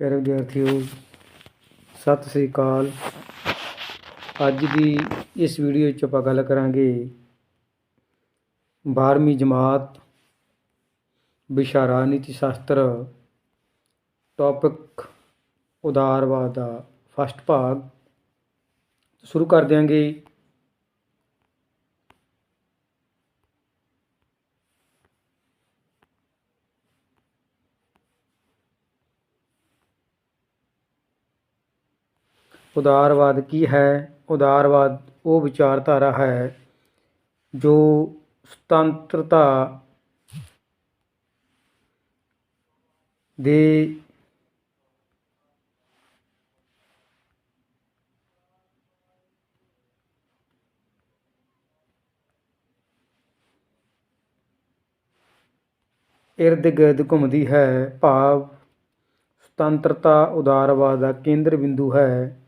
ਪਿਆਰੇ ਵਿਦਿਆਰਥੀਓ, ਸਤਿ ਸ੍ਰੀ ਅਕਾਲ। ਅੱਜ ਦੀ ਇਸ ਵੀਡੀਓ ਵਿੱਚ ਆਪਾਂ ਗੱਲ ਕਰਾਂਗੇ 12ਵੀਂ ਜਮਾਤ ਵਿਸ਼ਾ ਰਾਜਨੀਤੀ ਸ਼ਾਸਤਰ ਟੌਪਿਕ ਉਦਾਰਵਾਦ ਦਾ ਫਸਟ ਭਾਗ। ਸ਼ੁਰੂ ਕਰ ਦਿਆਂਗੇ। ਉਦਾਰਵਾਦ ਕੀ ਹੈ? ਉਦਾਰਵਾਦ ਉਹ ਵਿਚਾਰਧਾਰਾ ਹੈ ਜੋ ਸੁਤੰਤਰਤਾ ਦੇ ਇਰਦ ਗਿਰਦ ਘੁੰਮਦੀ ਹੈ। ਭਾਵ ਸੁਤੰਤਰਤਾ ਉਦਾਰਵਾਦ ਦਾ ਕੇਂਦਰ ਬਿੰਦੂ ਹੈ।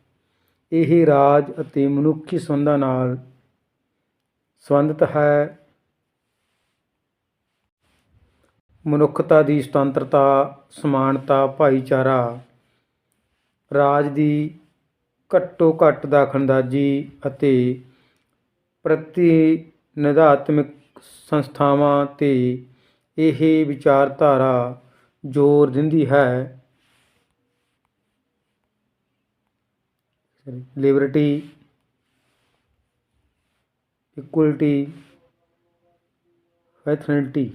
ਇਹ ਰਾਜ ਅਤੇ ਮਨੁੱਖੀ ਸੰਬੰਧਾਂ ਨਾਲ ਸੰਬੰਧਿਤ ਹੈ। ਮਨੁੱਖਤਾ ਦੀ ਸੁਤੰਤਰਤਾ, ਸਮਾਨਤਾ, ਭਾਈਚਾਰਾ ਰਾਜ ਦੀ ਘੱਟੋ ਘੱਟ ਦਖਲਅੰਦਾਜ਼ੀ ਅਤੇ ਪ੍ਰਤੀਨਿਧਾਤਮਿਕ ਸੰਸਥਾਵਾਂ ਤੇ ਇਹ ਵਿਚਾਰਧਾਰਾ ਜ਼ੋਰ ਦਿੰਦੀ ਹੈ। ਲਿਬਰਟੀ ਇਕੁਅਲਿਟੀ ਫੈਥਨਿਟੀ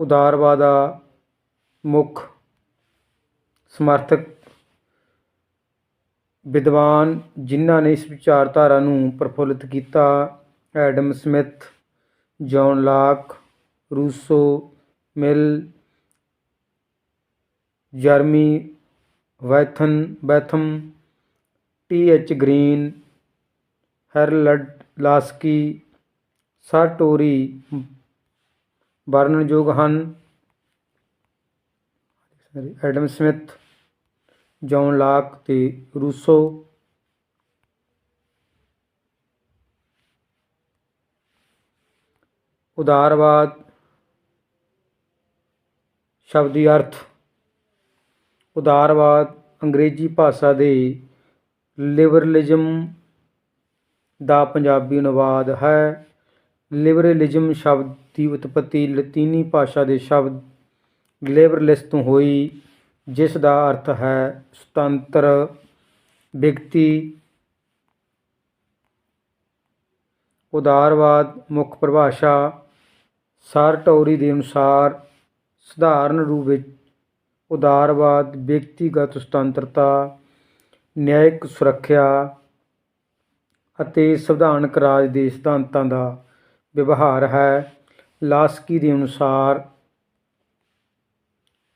ਉਦਾਰਵਾਦ ਦਾ ਮੁੱਖ ਸਮਰਥਕ ਵਿਦਵਾਨ ਜਿਨ੍ਹਾਂ ਨੇ ਇਸ ਵਿਚਾਰਧਾਰਾ ਨੂੰ ਪ੍ਰਫੁੱਲਿਤ ਕੀਤਾ Adam Smith John Locke Rousseau Mill Jeremy ਵੈਥਨ Bentham T H Green, Harold Laski, Sartori ਵਰਣਨਯੋਗ ਹਨ। ਐਡਮ ਸਮਿਥ, ਜੌਨ ਲਾਕ ਤੇ ਰੂਸੋ। ਉਦਾਰਵਾਦ, ਸ਼ਬਦੀ ਅਰਥ। ਉਦਾਰਵਾਦ ਅੰਗਰੇਜ਼ੀ ਭਾਸ਼ਾ ਦੇ ਲਿਬਰਲਿਜ਼ਮ ਦਾ ਪੰਜਾਬੀ ਅਨੁਵਾਦ ਹੈ। ਲਿਬਰਲਿਜ਼ਮ ਸ਼ਬਦ ਦੀ ਉਤਪਤੀ ਲਤੀਨੀ ਭਾਸ਼ਾ ਦੇ ਸ਼ਬਦ ਲਿਬਰਲਿਸ ਤੋਂ ਹੋਈ, ਜਿਸ ਦਾ ਅਰਥ ਹੈ ਸੁਤੰਤਰ ਵਿਅਕਤੀ। ਉਦਾਰਵਾਦ ਮੁੱਖ ਪਰਿਭਾਸ਼ਾ ਸਾਰਟੋਰੀ ਦੇ ਅਨੁਸਾਰ ਸਧਾਰਨ ਰੂਪ ਵਿੱਚ ਉਦਾਰਵਾਦ, ਵਿਅਕਤੀਗਤ ਸੁਤੰਤਰਤਾ, ਨਿਆਇਕ ਸੁਰੱਖਿਆ ਅਤੇ ਸੰਵਿਧਾਨਕ ਰਾਜ ਦੇ ਸਿਧਾਂਤਾਂ ਦਾ ਵਿਵਹਾਰ ਹੈ। ਲਾਸਕੀ ਦੇ ਅਨੁਸਾਰ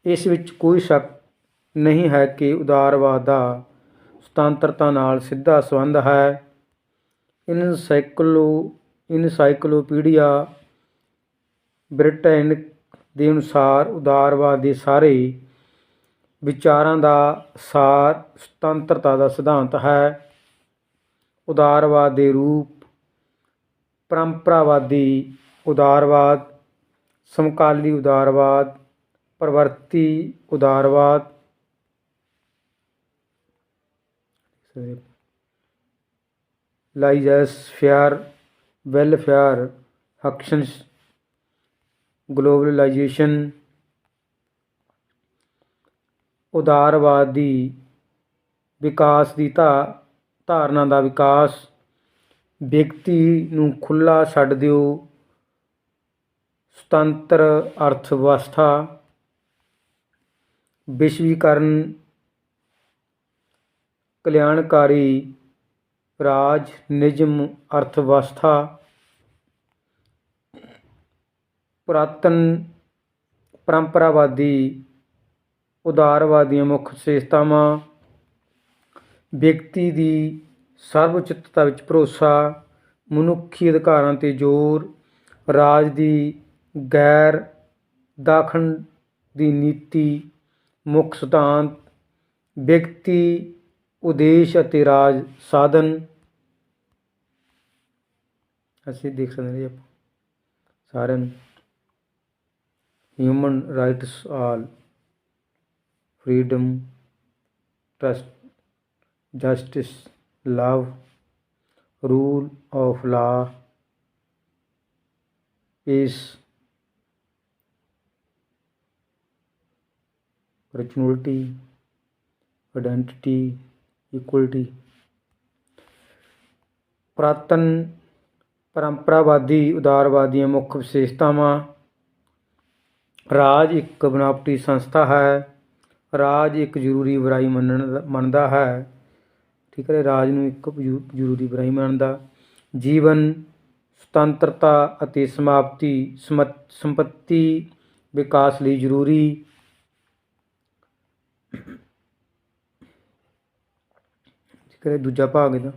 ਇਸ ਵਿੱਚ ਕੋਈ ਸ਼ੱਕ ਨਹੀਂ ਹੈ ਕਿ ਉਦਾਰਵਾਦ ਦਾ ਸੁਤੰਤਰਤਾ ਨਾਲ ਸਿੱਧਾ ਸੰਬੰਧ ਹੈ। ਇਨਸਾਈਕਲੋ, ਇਨਸਾਈਕਲੋਪੀਡੀਆ ਬ੍ਰਿਟੈਨਿਕ ਦੇ ਅਨੁਸਾਰ ਉਦਾਰਵਾਦ ਦੇ ਸਾਰੇ ਵਿਚਾਰਾਂ ਦਾ ਸਾਰ, ਸੁਤੰਤਰਤਾ ਦਾ ਸਿਧਾਂਤ ਹੈ। ਉਦਾਰਵਾਦ ਦੇ ਰੂਪ, ਪਰੰਪਰਾਵਾਦੀ ਉਦਾਰਵਾਦ, ਸਮਕਾਲੀ ਉਦਾਰਵਾਦ, ਪ੍ਰਵਰਤੀ ਉਦਾਰਵਾਦ। Laissez faire welfare actions, globalisation ਉਦਾਰਵਾਦੀ ਵਿਕਾਸ ਦੀ ਧਾ, ਧਾਰਨਾ ਦਾ ਵਿਕਾਸ। ਵਿਅਕਤੀ ਨੂੰ ਖੁੱਲ੍ਹਾ ਛੱਡ ਦਿਓ। ਸੁਤੰਤਰ ਅਰਥ ਵਿਵਸਥਾ ਵਿਸ਼ਵੀਕਰਨ। ਕਲਿਆਣਕਾਰੀ। ਰਾਜ ਨਿਯਮ ਅਰਥ ਵਿਵਸਥਾ ਪੁਰਾਤਨ ਪਰੰਪਰਾਵਾਦੀ ਉਦਾਰਵਾਦੀਆਂ ਮੁੱਖ ਵਿਸ਼ੇਸ਼ਤਾਵਾਂ। ਵਿਅਕਤੀ ਦੀ ਸਰਵਉੱਚਤਾ ਵਿੱਚ ਭਰੋਸਾ, ਮਨੁੱਖੀ ਅਧਿਕਾਰਾਂ ਤੇ ਜ਼ੋਰ, ਰਾਜ ਦੀ ਗੈਰ ਦਾਖਲ ਦੀ ਨੀਤੀ, ਮੁੱਖ ਸਿਧਾਂਤ, ਵਿਅਕਤੀ, ਉਦੇਸ਼ ਅਤੇ ਰਾਜ ਸਾਧਨ। ਅਸੀਂ ਦੇਖ ਸਕਦੇ ਹਾਂ ਜੀ ਆਪਾਂ ਸਾਰਿਆਂ ਨੂੰ। Human rights all freedom, trust, justice, love, rule of law, peace, opportunity, identity, equality. ਪੁਰਾਤਨ ਪਰੰਪਰਾਵਾਦੀ ਉਦਾਰਵਾਦੀਆਂ ਮੁੱਖ ਵਿਸ਼ੇਸ਼ਤਾਵਾਂ ਰਾਜ ਇੱਕ ਬਨਾਵਟੀ ਸੰਸਥਾ ਹੈ ਰਾਜ ਇੱਕ ਜ਼ਰੂਰੀ ਬੁਰਾਈ ਮੰਨਣ ਮੰਨਦਾ ਹੈ। ਠੀਕ ਹੈ ਰਾਜ ਨੂੰ ਇੱਕ ਜ਼ਰੂ- ਜ਼ਰੂਰੀ ਬੁਰਾਈ ਮੰਨਦਾ ਜੀਵਨ, ਸੁਤੰਤਰਤਾ ਅਤੇ ਸਮਾਪਤੀ, ਸਮਤ- ਸੰਪਤੀ ਵਿਕਾਸ ਲਈ ਜ਼ਰੂਰੀ। ਠੀਕ ਹੈ ਦੂਜਾ ਭਾਗ ਇਹਦਾ।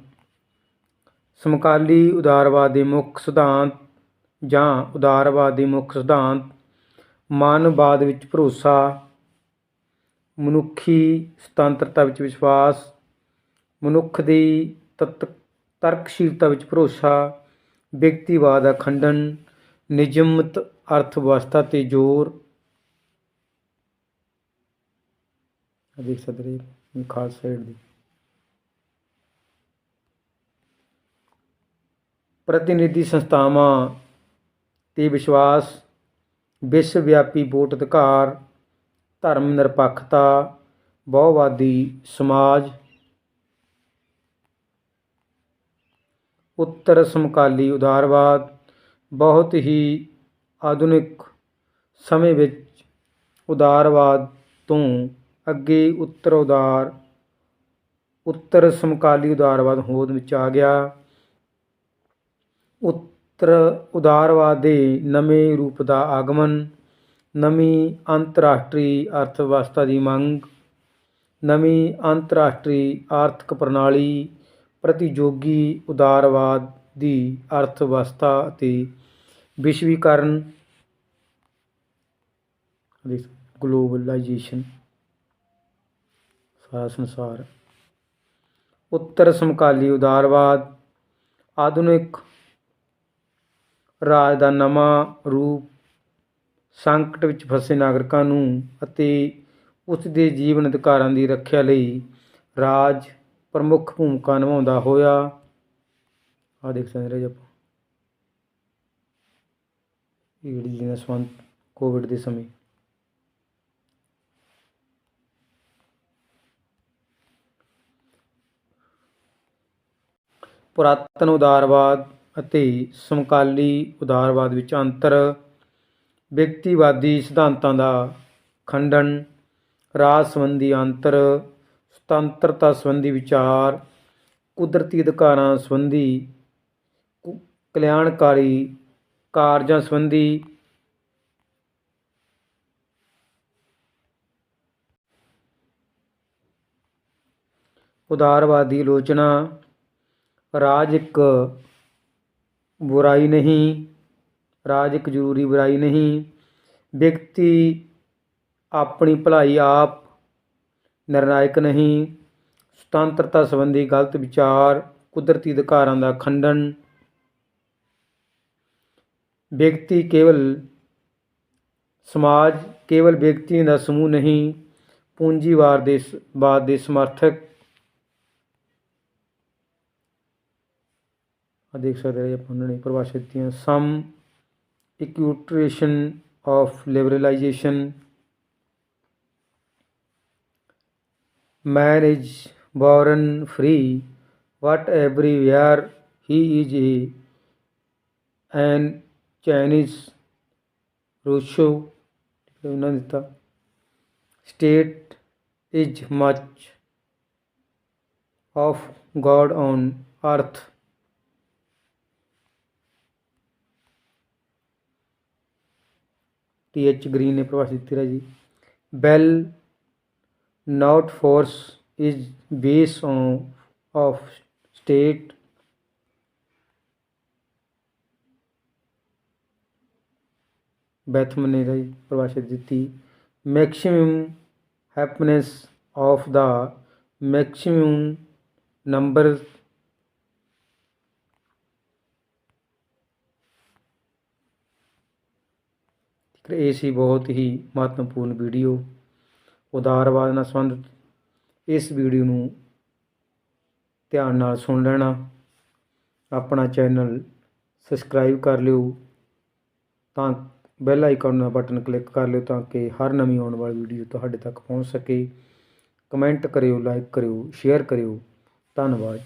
ਸਮਕਾਲੀ ਉਦਾਰਵਾਦ ਦੇ ਮੁੱਖ ਸਿਧਾਂਤ ਜਾਂ ਉਦਾਰਵਾਦ ਦੇ ਮੁੱਖ ਸਿਧਾਂਤ ਮਾਨਵਵਾਦ ਵਿੱਚ ਭਰੋਸਾ ਮਨੁੱਖੀ ਸੁਤੰਤਰਤਾ ਵਿੱਚ ਵਿਸ਼ਵਾਸ, ਮਨੁੱਖ ਦੀ ਤਤ, ਤਰਕਸ਼ੀਲਤਾ ਵਿੱਚ ਭਰੋਸਾ, ਵਿਅਕਤੀਵਾਦ ਦਾ ਖੰਡਨ, ਨਿਯਮਤ ਅਰਥ ਵਿਵਸਥਾ ਤੇ ਜ਼ੋਰ। ਆਹ ਦੇਖ ਸਕਦੇ ਖਾਸ ਸਾਈਡ ਦੀ। ਪ੍ਰਤੀਨਿਧੀ ਸੰਸਥਾਵਾਂ ਤੇ ਵਿਸ਼ਵਾਸ ਵਿਸ਼ਵ ਵਿਆਪੀ ਵੋਟ ਅਧਿਕਾਰ ਧਰਮ ਨਿਰਪੱਖਤਾ, ਬਹੁਵਾਦੀ ਸਮਾਜ, ਉੱਤਰ ਸਮਕਾਲੀ ਉਦਾਰਵਾਦ, ਬਹੁਤ ਹੀ ਆਧੁਨਿਕ ਸਮੇਂ ਵਿੱਚ ਉਦਾਰਵਾਦ ਤੋਂ ਅੱਗੇ ਉੱਤਰ ਉਦਾਰ, ਉੱਤਰ ਸਮਕਾਲੀ ਉਦਾਰਵਾਦ ਹੋਂਦ ਵਿੱਚ ਆ ਗਿਆ। ਉੱਤਰ ਉਦਾਰਵਾਦ ਦੇ ਨਵੇਂ ਰੂਪ ਦਾ ਆਗਮਨ ਨਵੀਂ ਅੰਤਰਰਾਸ਼ਟਰੀ ਅਰਥ ਵਿਵਸਥਾ ਦੀ ਮੰਗ, ਨਵੀਂ ਅੰਤਰਰਾਸ਼ਟਰੀ ਆਰਥਿਕ ਪ੍ਰਣਾਲੀ, ਪ੍ਰਤੀਯੋਗੀ ਉਦਾਰਵਾਦ ਦੀ ਅਰਥ ਵਿਵਸਥਾ ਅਤੇ ਵਿਸ਼ਵੀਕਰਨ ਗਲੋਬਲਾਈਜੇਸ਼ਨ, ਸਾਰਾ ਸੰਸਾਰ। ਉੱਤਰ ਸਮਕਾਲੀ ਉਦਾਰਵਾਦ, ਆਧੁਨਿਕ ਰਾਜ ਦਾ ਨਵਾਂ ਰੂਪ ਸੰਕਟ ਵਿੱਚ ਫਸੇ ਨਾਗਰਿਕਾਂ ਨੂੰ ਅਤੇ ਉਸ ਦੇ ਜੀਵਨ ਅਧਿਕਾਰਾਂ ਦੀ ਰੱਖਿਆ ਲਈ ਰਾਜ ਪ੍ਰਮੁੱਖ ਭੂਮਿਕਾ ਨਿਭਾਉਂਦਾ ਹੋਇਆ। ਆ ਦੇਖ ਸਕਦੇ ਰਹੇ ਜੀ ਆਪਾਂ। ਇਹ ਜਿਹੜੀ ਜਿਹਨਾਂ ਸੰਬੰਧ ਕੋਵਿਡ ਦੇ ਸਮੇਂ। ਪੁਰਾਤਨ ਉਦਾਰਵਾਦ ਅਤੇ ਸਮਕਾਲੀ ਉਦਾਰਵਾਦ ਵਿੱਚ ਅੰਤਰ ਵਿਅਕਤੀਵਾਦੀ ਸਿਧਾਂਤਾਂ ਦਾ ਖੰਡਨ, ਰਾਜ ਸੰਬੰਧੀ ਅੰਤਰ, ਸੁਤੰਤਰਤਾ ਸੰਬੰਧੀ ਵਿਚਾਰ, ਕੁਦਰਤੀ ਅਧਿਕਾਰਾਂ ਸੰਬੰਧੀ, ਕੁ- ਕਲਿਆਣਕਾਰੀ ਕਾਰਜਾਂ ਸੰਬੰਧੀ ਉਦਾਰਵਾਦੀ ਆਲੋਚਨਾ, ਰਾਜ ਇੱਕ ਬੁਰਾਈ ਨਹੀਂ ਰਾਜ ਇੱਕ ਜ਼ਰੂਰੀ ਬੁਰਾਈ ਨਹੀਂ। ਵਿਅਕਤੀ ਆਪਣੀ ਭਲਾਈ ਆਪ ਨਿਰਣਾਇਕ ਨਹੀਂ। ਸੁਤੰਤਰਤਾ ਸੰਬੰਧੀ ਗਲਤ ਵਿਚਾਰ, ਕੁਦਰਤੀ ਅਧਿਕਾਰਾਂ ਦਾ ਖੰਡਨ। ਵਿਅਕਤੀ ਕੇਵਲ ਸਮਾਜ, ਕੇਵਲ ਵਿਅਕਤੀਆਂ ਦਾ ਸਮੂਹ ਨਹੀਂ, ਪੂੰਜੀਵਾਦ ਦੇ ਸ- ਦੇ ਸਮਰਥਕ। ਆ ਦੇਖ ਸਕਦੇ ਹੋ ਆਪਾਂ ਉਹਨਾਂ ਨੇ ਪਰਿਭਾਸ਼ਿਤ ਕੀਤੀਆਂ some equation of liberalisation man is born free but everywhere he is a an Chinese Rousseau ਉਹਨਾਂ ਨੇ ਦਿੱਤਾ state is much of God on earth T H Green ਨੇ ਪ੍ਰਭਾਸ਼ਿਤ ਕੀਤਾ ਜੀ will not force is base on, of state ਬੈਥਮਨ ਨੇ ਰਾਈ ਪਰਿਭਾਸ਼ਾ ਦਿੱਤੀ ਮੈਕਸਿਮਮ ਹੈਪੀਨੈਸ ਆਫ ਦਾ ਫਿਰ ਇਹ ਸੀ ਬਹੁਤ ਹੀ ਮਹੱਤਵਪੂਰਨ ਵੀਡੀਓ। ਉਦਾਰਵਾਦ ਨਾਲ ਸੰਬੰਧਿਤ ਇਸ ਵੀਡੀਓ ਨੂੰ ਧਿਆਨ ਨਾਲ ਸੁਣ ਲੈਣਾ। ਆਪਣਾ ਚੈਨਲ ਸਬਸਕ੍ਰਾਈਬ ਕਰ ਲਿਓ ਤਾਂ ਬੈਲ ਆਈਕਨ ਦਾ ਬਟਨ ਕਲਿੱਕ ਕਰ ਲਿਓ ਤਾਂ ਕਿ ਹਰ ਨਵੀਂ ਆਉਣ ਵਾਲੀ ਵੀਡੀਓ ਤੁਹਾਡੇ ਤੱਕ ਪਹੁੰਚ ਸਕੇ। ਕਮੈਂਟ ਕਰਿਓ, ਲਾਈਕ ਕਰਿਓ, ਸ਼ੇਅਰ ਕਰਿਓ। ਧੰਨਵਾਦ